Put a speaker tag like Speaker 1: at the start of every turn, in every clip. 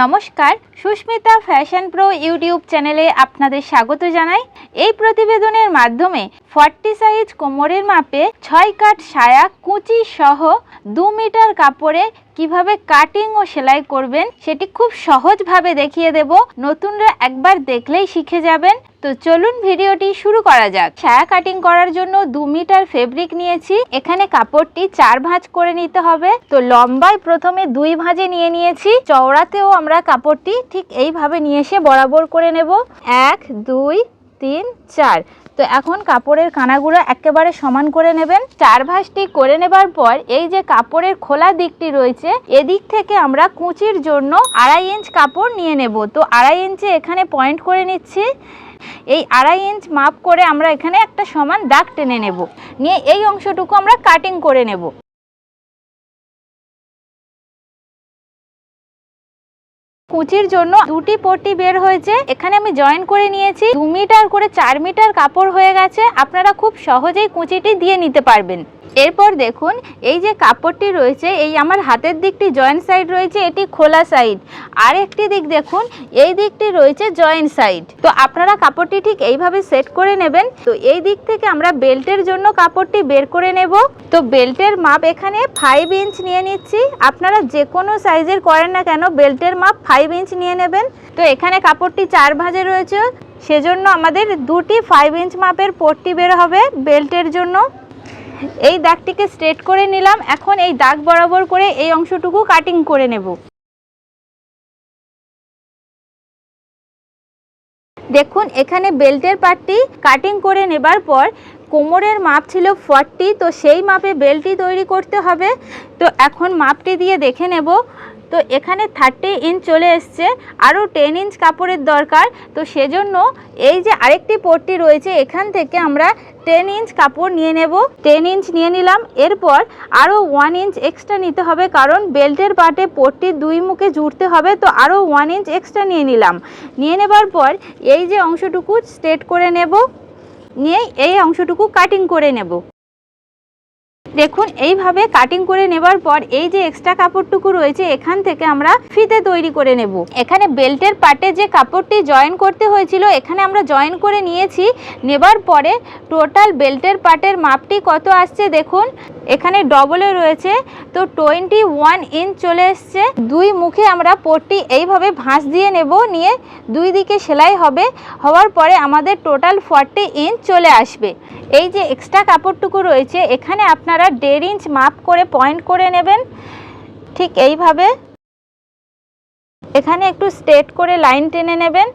Speaker 1: নমস্কার, Susmita fashion pro YouTube চ্যানেলে আপনাদের স্বাগত জানাই। এই প্রতিবেদনের মাধ্যমে ফর্টি সাইজ কোমরের মাপে ছয় কাট সায়া কুচি সহ দু মিটার কাপড়ে কীভাবে কাটিং ও সেলাই করবেন সেটি খুব সহজভাবে দেখিয়ে দেব। নতুনরা একবার দেখলেই শিখে যাবেন। তো চলুন ভিডিওটি শুরু করা যাক। ছায়া কাটিং করার জন্য দু মিটার ফেব্রিক নিয়েছি। এখানে কাপড়টি চার ভাঁজ করে নিতে হবে। তো লম্বায় প্রথমে দুই ভাঁজে নিয়ে নিয়েছি। চওড়াতেও আমরা কাপড়টি ঠিক এইভাবে নিয়ে এসে বরাবর করে নেব। এক, দুই, তিন, চার। তো এখন কাপড়ের কানাগুলো একেবারে সমান করে নেবেন। চার ভাঁজটি করে নেবার পর এই যে কাপড়ের খোলা দিকটি রয়েছে, এদিক থেকে আমরা কুচির জন্য আড়াই ইঞ্চ কাপড় নিয়ে নেব। তো আড়াই ইঞ্চে এখানে পয়েন্ট করে নিচ্ছি। এই আড়াই ইঞ্চ মাপ করে আমরা এখানে একটা সমান দাগ টেনে নেব। নিয়ে এই অংশটুকু আমরা কাটিং করে নেব। কুচির জন্য দুটি পট্টি বের হয়েছে। এখানে আমি জয়েন করে নিয়েছি। দু মিটার করে চার মিটার কাপড় হয়ে গেছে। আপনারা খুব সহজেই কুচিটি দিয়ে নিতে পারবেন। এরপর দেখুন, এই যে কাপড়টি রয়েছে, এই আমার হাতের দিকটি জয়েন্ট সাইড রয়েছে, এটি খোলা সাইড আর একটি দিক দেখুন, এই দিকটি রয়েছে জয়েন্ট সাইড তো আপনারা কাপড়টি ঠিক এইভাবে সেট করে নেবেন। তো এই দিক থেকে আমরা বেল্টের জন্য কাপড়টি বের করে নেব। তো বেল্টের মাপ এখানে ফাইভ ইঞ্চ নিয়ে নিচ্ছি। আপনারা যে কোনো সাইজের করেন না কেন, বেল্টের মাপ ফাইভ ইঞ্চ নিয়ে নেবেন। তো এখানে কাপড়টি চার ভাঁজে রয়েছে। সেজন্য আমাদের দুটি ফাইভ ইঞ্চ মাপের পট্টি বের হবে বেল্টের জন্য। এই দাগটিকে স্ট্রেট করে নিলাম। এখন এই দাগ বরাবর করে এই অংশটুকু কাটিং করে নেব। দেখুন, এখানে বেল্টের পাটটি কাটিং করে নেবার পর কোমরের মাপ ছিল ফর্টি তো সেই মাপে বেল্টটি তৈরি করতে হবে। তো এখন মাপটি দিয়ে দেখে নেব। তো এখানে থার্টি ইঞ্চ চলে এসছে আরও টেন ইঞ্চ কাপড়ের দরকার। তো সেজন্য এই যে আরেকটি পট্টি রয়েছে, এখান থেকে আমরা টেন ইঞ্চ কাপড় নিয়ে নেব। টেন ইঞ্চ নিয়ে নিলাম, এরপর আরও ওয়ান ইঞ্চ এক্সট্রা নিতে হবে, কারণ বেল্টের পাটে পট্টির দুই মুখে জুড়তে হবে, তো আরও ওয়ান ইঞ্চ এক্সট্রা নিয়ে নিলাম। নিয়ে নেবার পর এই যে অংশটুকু স্ট্রেট করে নেব। নিয়ে এই অংশটুকু কাটিং করে নেব। দেখুন, এইভাবে কাটিং করে নেবার পর এই যে এক্সট্রা কাপড়টুকু রয়েছে, এখান থেকে আমরা ফিতে তৈরি করে নেব। এখানে বেল্টের পাটে যে কাপড়টি জয়েন করতে হয়েছিল, এখানে আমরা জয়েন করে নিয়েছি। নেবার পরে টোটাল বেল্টের পাটের মাপটি কত আসছে দেখুন, এখানে ডবলে রয়েছে। তো টোয়েন্টি ওয়ান ইঞ্চ চলে এসছে। দুই মুখে আমরা পটটি এইভাবে ভাঁজ দিয়ে নেব, নিয়ে দুই দিকে সেলাই হবে। হওয়ার পরে আমাদের টোটাল ফর্টি ইঞ্চ চলে আসবে। এই যে এক্সট্রা কাপড়টুকু রয়েছে, এখানে আপনারা দেড় ইঞ্চ মাপ করে পয়েন্ট করে নেবেন। ঠিক এইভাবে। এখানে একটু স্টেট করে লাইন টেনে নেবেন।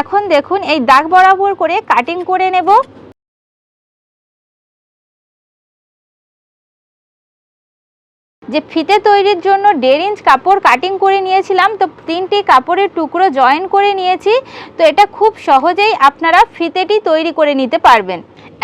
Speaker 1: এখন দেখুন, এই দাগ বরাবর করে কাটিং করে নেব। যে ফিতে তৈরির জন্য দেড় ইঞ্চ কাপড় কাটিং করে নিয়েছিলাম, তো তিনটি কাপড়ের টুকরো জয়েন করে নিয়েছি, তো এটা খুব সহজেই আপনারা ফিতেটি তৈরি করে নিতে পারবেন।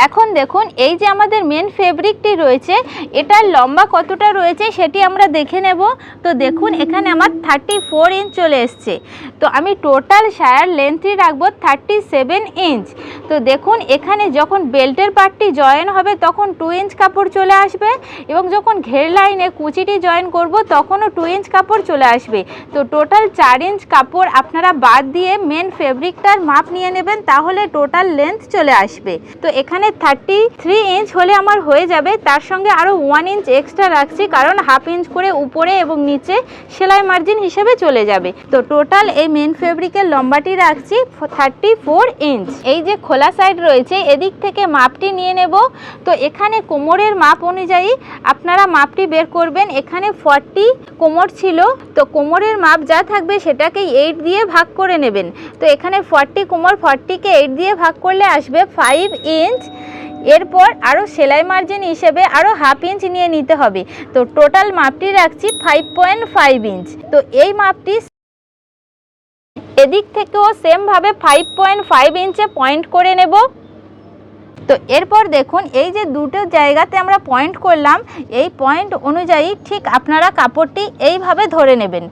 Speaker 1: এখন দেখুন, এই যে আমাদের মেন ফেব্রিকটি রয়েছে, এটার লম্বা কতটা রয়েছে সেটি আমরা দেখে নেব। তো দেখুন, এখানে আমার থার্টি ফোর ইঞ্চ চলে এসছে। তো আমি টোটাল সায়ার লেন্থই রাখব থার্টি সেভেন ইঞ্চ তো দেখুন, এখানে যখন বেল্টের পার্টটি জয়েন হবে, তখন টু ইঞ্চ কাপড় চলে আসবে এবং যখন ঘের লাইনে কুচিটি জয়েন করব, তখনও টু ইঞ্চ কাপড় চলে আসবে। তো টোটাল চার ইঞ্চ কাপড় আপনারা বাদ দিয়ে মেন ফেব্রিকটার মাপ নিয়ে নেবেন, তাহলে টোটাল লেন্থ চলে আসবে। তো এখানে থার্টি থ্রি ইঞ্চ হলে আমার হয়ে যাবে, তার সঙ্গে আরও ওয়ান ইঞ্চ এক্সট্রা রাখছি, কারণ হাফ ইঞ্চ করে উপরে এবং নিচে সেলাই মার্জিন হিসেবে চলে যাবে। তো টোটাল এই মেন ফেব্রিকের লম্বাটি রাখছি থার্টি ফোর ইঞ্চ এই যে খোলা সাইড রয়েছে, এদিক থেকে মাপটি নিয়ে নেব। তো এখানে কোমরের মাপ অনুযায়ী আপনারা মাপটি বের করবেন এখানে ফর্টি কোমর ছিল। তো কোমরের মাপ যা থাকবে সেটাকে এইট দিয়ে ভাগ করে নেবেন। তো এখানে ফর্টি কোমর ফর্টিকে এইট দিয়ে ভাগ করলে আসবে ফাইভ ইঞ্চ এরপর আরও সেলাই মার্জিন হিসেবে আরও হাফ ইঞ্চ নিয়ে নিতে হবে। তো টোটাল মাপটি রাখছি ফাইভ পয়েন্ট ফাইভ ইঞ্চ তো এই মাপটি এদিক থেকেও সেমভাবে ফাইভ পয়েন্ট ফাইভ ইঞ্চে পয়েন্ট করে নেব। তো এরপর দেখুন, এই যে দুটো জায়গাতে আমরা পয়েন্ট করলাম, এই পয়েন্ট অনুযায়ী ঠিক আপনারা কাপড়টি এইভাবে ধরে নেবেন।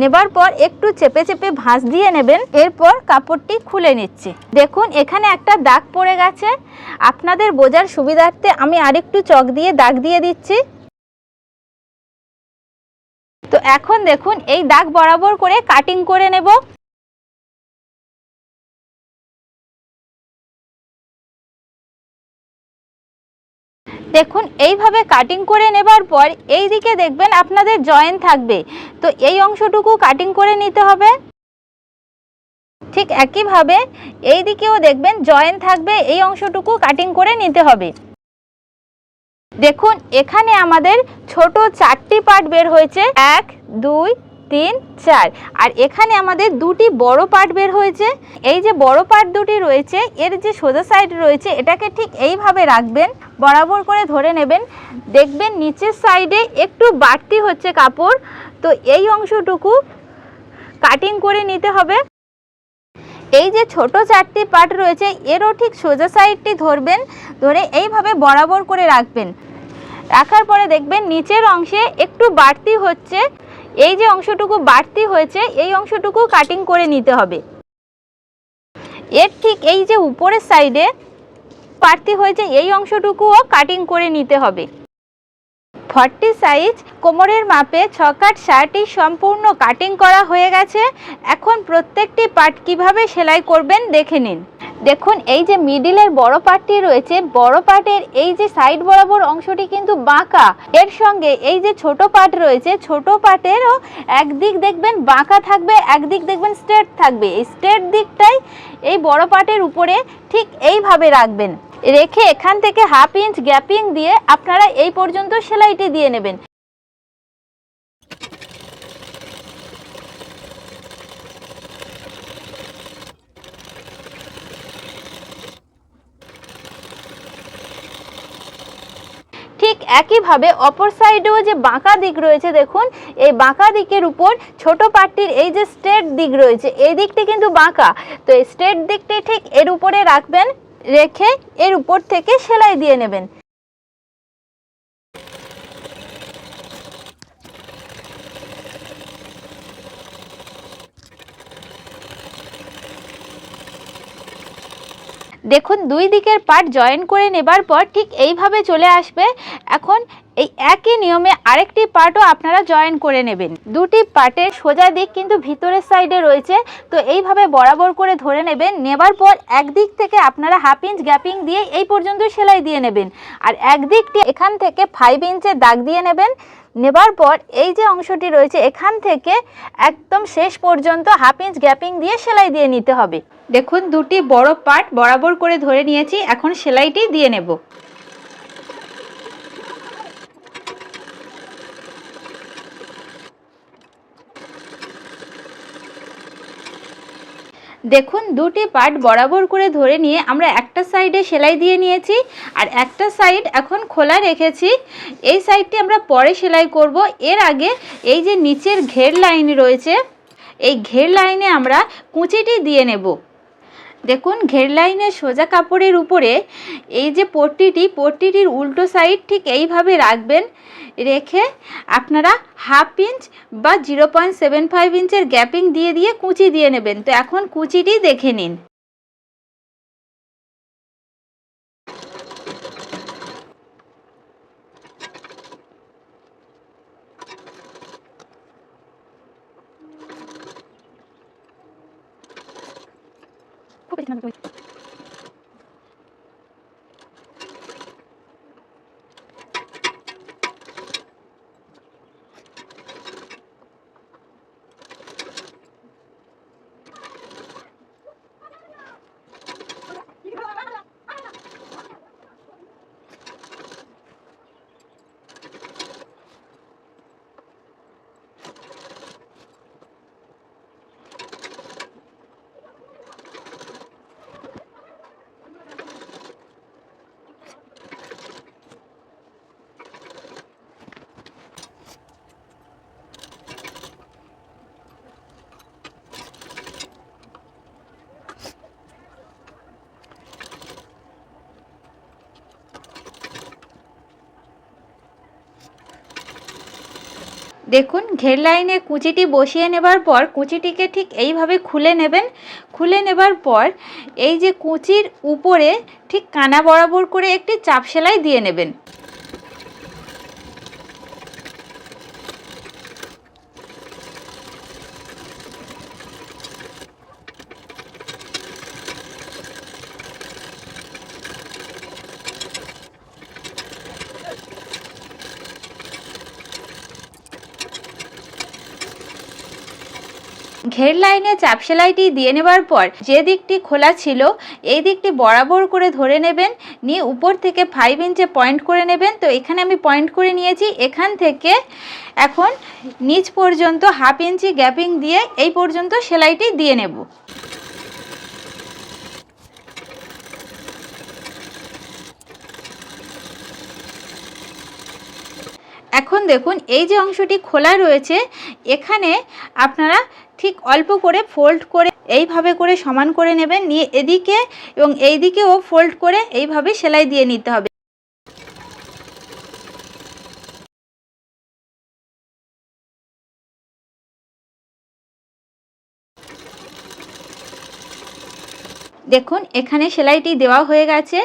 Speaker 1: নেবার পর একটু চেপে চেপে ভাঁজ দিয়ে নেবেন, এরপর কাপড়টি খুলে নিচ্ছি। দেখুন, এখানে একটা দাগ পড়ে গেছে। আপনাদের বোঝার সুবিধার্থে আমি আরেকটু চক দিয়ে দাগ দিয়ে দিচ্ছি। তো এখন দেখুন, এই দাগ বরাবর করে কাটিং করে নেব। দেখুন, এইভাবে কাটিং করে নেবার পর এই দিকে দেখবেন আপনাদের জয়েন থাকবে। তো এই অংশটুকু কাটিং করে নিতে হবে। ঠিক একইভাবে এই দিকেও দেখবেন জয়েন থাকবে, এই অংশটুকু কাটিং করে নিতে হবে। দেখুন, এখানে আমাদের ছোট চারটি পার্ট বের হয়েছে। এক, দুই তিন, চার। আর এখানে আমাদের দুটি বড় পার্ট বের হয়েছে। এই যে বড় পার্ট দুটি রয়েছে, এর যে সোজা সাইড রয়েছে, এটাকে ঠিক এইভাবে রাখবেন, বরাবর করে ধরে নেবেন। দেখবেন নিচের সাইডে একটু বাড়তি হচ্ছে কাপড়। তো এই অংশটুকু কাটিং করে নিতে হবে। এই যে ছোট চারটি পার্ট রয়েছে, এরও ঠিক সোজা সাইডটি ধরবেন, ধরে এইভাবে বরাবর করে রাখবেন। রাখার পরে দেখবেন নিচের অংশে একটু বাড়তি হচ্ছে। এই যে অংশটুকু বাড়তি হয়েছে, এই অংশটুকু কাটিং করে নিতে হবে। এর ঠিক এই যে উপরের সাইডে বাড়তি হয়েছে, এই অংশটুকুও কাটিং করে নিতে হবে। ফর্টি সাইজ কোমরের মাপে ছকাট শার্টটি সম্পূর্ণ কাটিং করা হয়ে গেছে। এখন প্রত্যেকটি পার্ট কীভাবে সেলাই করবেন দেখে নিন। দেখুন, এই যে মিডিলের বড় পার্টটি রয়েছে, বড় পার্টের এই যে সাইড বরাবর অংশটি কিন্তু বাঁকা। এর সঙ্গে এই যে ছোট পার্ট রয়েছে, ছোট পার্টেরও একদিক দেখবেন বাঁকা থাকবে, একদিক দেখবেন স্ট্রেট থাকবে। এই স্ট্রেট দিকটাই এই বড় পার্টের উপরে ঠিক এইভাবে রাখবেন। রেখে এখান থেকে হাফ ইঞ্চ গ্যাপিং দিয়ে আপনারা এই পর্যন্ত সেলাইটি দিয়ে নেবেন ঠিক একইভাবে অপর সাইডেও যে বাঁকা দিক রয়েছে, দেখুন, এই বাঁকা দিকের উপর ছোট পাটটির এই যে স্ট্রেট দিক রয়েছে, এই দিকটি কিন্তু বাঁকা। তো এই স্ট্রেট দিকটি ঠিক এর উপরে রাখবেন, রেখে এর উপর থেকে সেলাই দিয়ে নেবেন। দেখুন, দুই দিকের পার্ট জয়েন করে নেবার পর ঠিক এইভাবে চলে আসবে। এখন এই একই নিয়মে আরেকটি পার্টও আপনারা জয়েন করে নেবেন। দুটি পার্টের সোজা দিক কিন্তু ভিতরের সাইডে রয়েছে, তো এইভাবে বরাবর করে ধরে নেবেন। নেবার পর একদিক থেকে আপনারা হাফ ইঞ্চ গ্যাপিং দিয়ে এই পর্যন্ত সেলাই দিয়ে নেবেন। আর একদিকটি এখান থেকে ফাইভ ইঞ্চের দাগ দিয়ে নেবেন। নেবার পর এই যে অংশটি রয়েছে, এখান থেকে একদম শেষ পর্যন্ত হাফ ইঞ্চ গ্যাপিং দিয়ে সেলাই দিয়ে নিতে হবে। দেখুন, দুটি বড় পার্ট বরাবর করে ধরে নিয়েছি, এখন সেলাইটি দিয়ে নেব। দেখুন, দুটি পার্ট বরাবর করে ধরে নিয়ে আমরা একটা সাইডে সেলাই দিয়ে নিয়েছি, আর একটা সাইড এখন খোলা রেখেছি। এই সাইডটি আমরা পরে সেলাই করব। এর আগে এই যে নিচের ঘের লাইন রয়েছে, এই ঘের লাইনে আমরা কুচিটি দিয়ে নেব। দেখুন, ঘের লাইনের সোজা কাপড়ের উপরে এই যে পট্টিটি, পট্টিটির উল্টো সাইড ঠিক এইভাবে রাখবেন, রেখে আপনারা হাফ ইঞ্চ বা জিরো পয়েন্ট সেভেন ফাইভ ইঞ্চের গ্যাপিং দিয়ে দিয়ে কুচি দিয়ে নেবেন। তো এখন কুচিটি দেখে নিন। പിടിക്കണം പോയി দেখুন, ঘের লাইনে কুচিটি বসিয়ে নেবার পর কুচিটিকে ঠিক এইভাবে খুলে নেবেন। খুলে নেবার পর এই যে কুচির উপরে ঠিক কানা বরাবর করে একটি চাপ সেলাই দিয়ে নেবেন। ঘের লাইনে চাপ সেলাইটি দিয়ে নেবার পর যে দিকটি খোলা ছিল, এই দিকটি বরাবর করে ধরে নেবেন, নিয়ে উপর থেকে ফাইভ ইঞ্চে পয়েন্ট করে নেবেন। তো এখানে আমি পয়েন্ট করে নিয়েছি। এখান থেকে এখন নিচ পর্যন্ত হাফ ইঞ্চি গ্যাপিং দিয়ে এই পর্যন্ত সেলাইটি দিয়ে নেব। এখন দেখুন, এই যে অংশটি খোলা রয়েছে, এখানে আপনারা ঠিক অল্প করে ফোল্ড করে এইভাবে করে সমান করে নেবেন। নিয়ে এদিকে এবং এই দিকেও ফোল্ড করে এইভাবে সেলাই দিয়ে নিতে হবে। দেখুন, এখানে সেলাইটি দেওয়া হয়ে গেছে।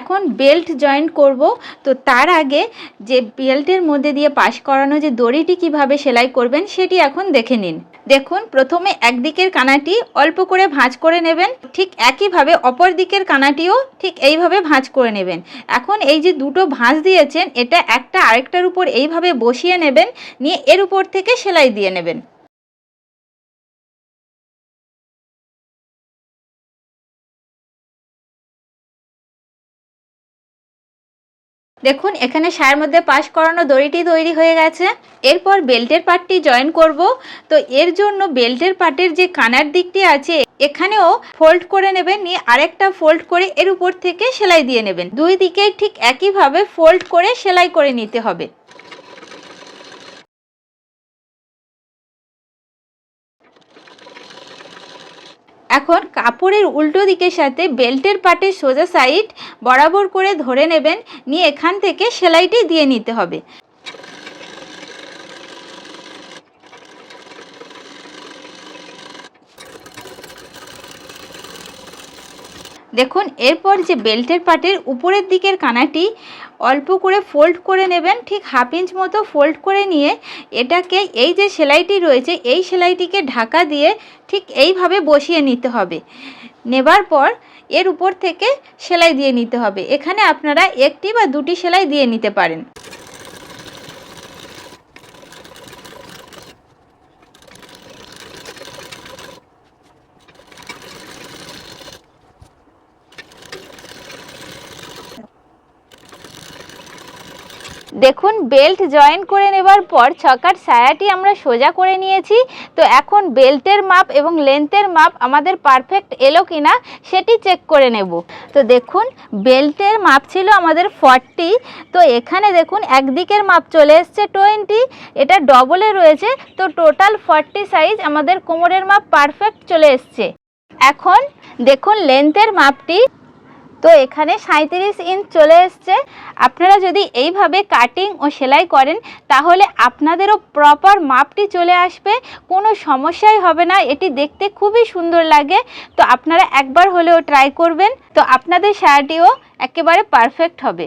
Speaker 1: এখন বেল্ট জয়েন্ট করব। তো তার আগে যে বেল্টের মধ্যে দিয়ে পাশ করানো যে দড়িটি কীভাবে সেলাই করবেন, সেটি এখন দেখে নিন। দেখুন, প্রথমে একদিকের কানাটি অল্প করে ভাঁজ করে নেবেন। ঠিক একইভাবে অপর দিকের কানাটিও ঠিক এইভাবে ভাঁজ করে নেবেন। এখন এই যে দুটো ভাঁজ দিয়েছেন, এটা একটা আরেকটার উপর এইভাবে বসিয়ে নেবেন। নিয়ে এর উপর থেকে সেলাই দিয়ে নেবেন। দেখুন, এখানে সায়ের মধ্যে পাশ করানো দড়িটি তৈরি হয়ে গেছে। এরপর বেল্টের পার্টটি জয়েন করব। তো এর জন্য বেল্টের পার্টের যে কানার দিকটি আছে, এখানেও ফোল্ড করে নেবেন। নিয়ে আরেকটা ফোল্ড করে এর উপর থেকে সেলাই দিয়ে নেবেন। দুই দিকে ঠিক একইভাবে ফোল্ড করে সেলাই করে নিতে হবে। এখন কাপড়ের উল্টো দিকের সাথে বেল্টের পাটের সোজা সাইড বরাবর করে ধরে নেবেন, নিয়ে এখান থেকে সেলাইটি দিয়ে নিতে হবে। দেখুন, এরপর যে বেল্টের পাটের উপরের দিকের কানাটি অল্প করে ফোল্ড করে নেবেন, ঠিক হাফ ইঞ্চ মতো ফোল্ড করে নিয়ে এটাকে এই যে সেলাইটি রয়েছে, এই সেলাইটিকে ঢাকা দিয়ে ঠিক এইভাবে বসিয়ে নিতে হবে। নেবার পর এর উপর থেকে সেলাই দিয়ে নিতে হবে। এখানে আপনারা একটি বা দুটি সেলাই দিয়ে নিতে পারেন। দেখুন বেল্ট জয়েন করে নেবার পর ছকার সায়াটি আমরা সোজা করে নিয়েছি। তো এখন বেল্টের মাপ এবং লেন্থের মাপ আমাদের পারফেক্ট এলো কিনা সেটি চেক করে নেব। তো দেখুন বেল্টের মাপ ছিল আমাদের ফর্টি তো এখানে দেখুন, একদিকের মাপ চলে এসছে টোয়েন্টি এটা ডবলে রয়েছে। তো টোটাল ফর্টি সাইজ আমাদের কোমরের মাপ পারফেক্ট চলে এসছে। এখন দেখুন লেন্থের মাপটি তো এখানে সাঁত্রিশ ইঞ্চ চলে এসছে। আপনারা যদি এইভাবে কাটিং ও সেলাই করেন, তাহলে আপনাদেরও প্রপার মাপটি চলে আসবে। কোনো সমস্যাই হবে না, এটি দেখতে খুবই সুন্দর লাগে। তো আপনারা একবার হলেও ট্রাই করবেন। তো আপনাদের শাড়িটিও একেবারে পারফেক্ট হবে।